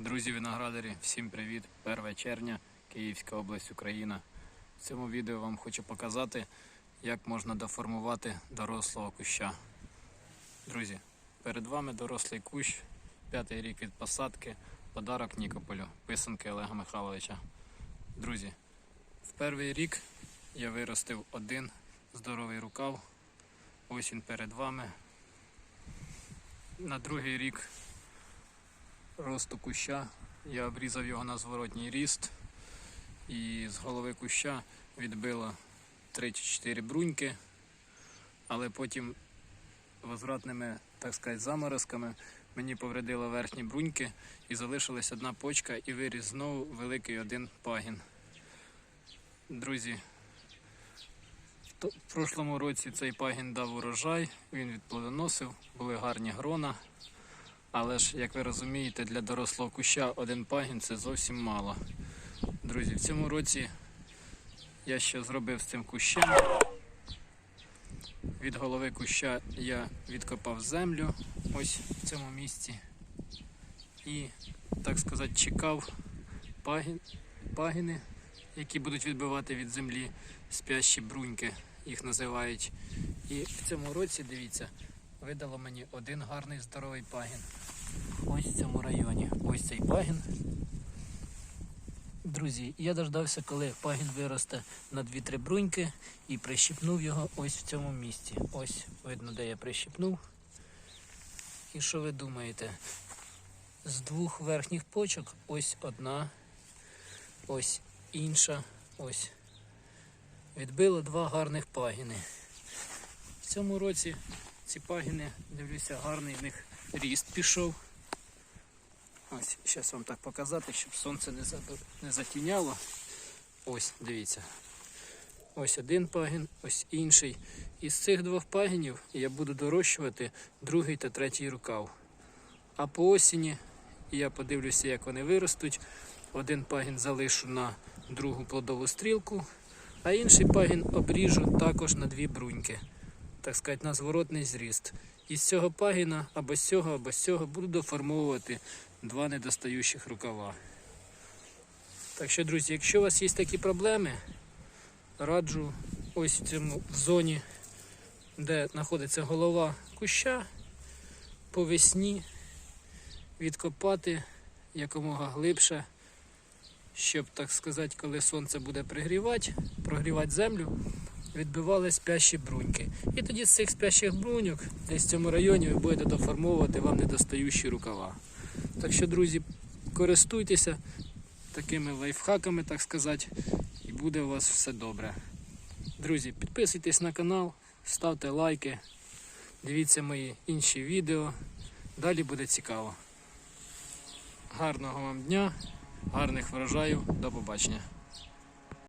Друзі виноградарі, всім привіт! 1 червня, Київська область, Україна. В цьому відео вам хочу показати, як можна доформувати дорослого куща. Друзі, перед вами дорослий кущ, п'ятий рік від посадки, подарок Нікополю, писанки Олега Михайловича. Друзі, в перший рік я виростив один здоровий рукав. Ось він перед вами. На другий рік росту куща. Я обрізав його на зворотній ріст і з голови куща відбило 3-4 бруньки, але потім возвратними, так сказати, заморозками мені повредило верхні бруньки і залишилась одна почка і виріс знову великий один пагін. Друзі, в прошлому році цей пагін дав урожай, він відплодоносив, були гарні грона. Але ж, як ви розумієте, для дорослого куща один пагін це зовсім мало. Друзі, в цьому році я що зробив з цим кущем. Від голови куща я відкопав землю ось в цьому місці. І, так сказати, чекав пагін, пагіни, які будуть відбивати від землі спящі бруньки, їх називають. І в цьому році, дивіться, видало мені один гарний здоровий пагін. Ось в цьому районі. Ось цей пагін. Друзі, я дождався, коли пагін виросте на 2-3 бруньки і прищипнув його ось в цьому місці. Ось видно, де я прищипнув. І що ви думаєте? З двох верхніх почок ось одна, ось інша, ось. Відбило два гарних пагіни. В цьому році ці пагіни, дивлюся, гарний в них ріст пішов. Ось, зараз вам так показати, щоб сонце не, не затіняло. Ось, дивіться. Ось один пагін, ось інший. Із цих двох пагінів я буду дорощувати другий та третій рукав. А по осені я подивлюся, як вони виростуть. Один пагін залишу на другу плодову стрілку, а інший пагін обріжу також на дві бруньки так сказати, на зворотний зріст. І з цього пагіна або з цього, або з цього буду доформовувати два недостаючих рукава. Так що, друзі, якщо у вас є такі проблеми, раджу ось в цьому в зоні, де знаходиться голова куща, по весні відкопати якомога глибше, щоб, так сказати, коли сонце буде пригрівати, прогрівати землю, відбивали спящі бруньки. І тоді з цих спящих бруньок десь в цьому районі ви будете доформовувати вам недостаючі рукава. Так що, друзі, користуйтеся такими лайфхаками, так сказати, і буде у вас все добре. Друзі, підписуйтесь на канал, ставте лайки, дивіться мої інші відео. Далі буде цікаво. Гарного вам дня, гарних врожаїв, до побачення.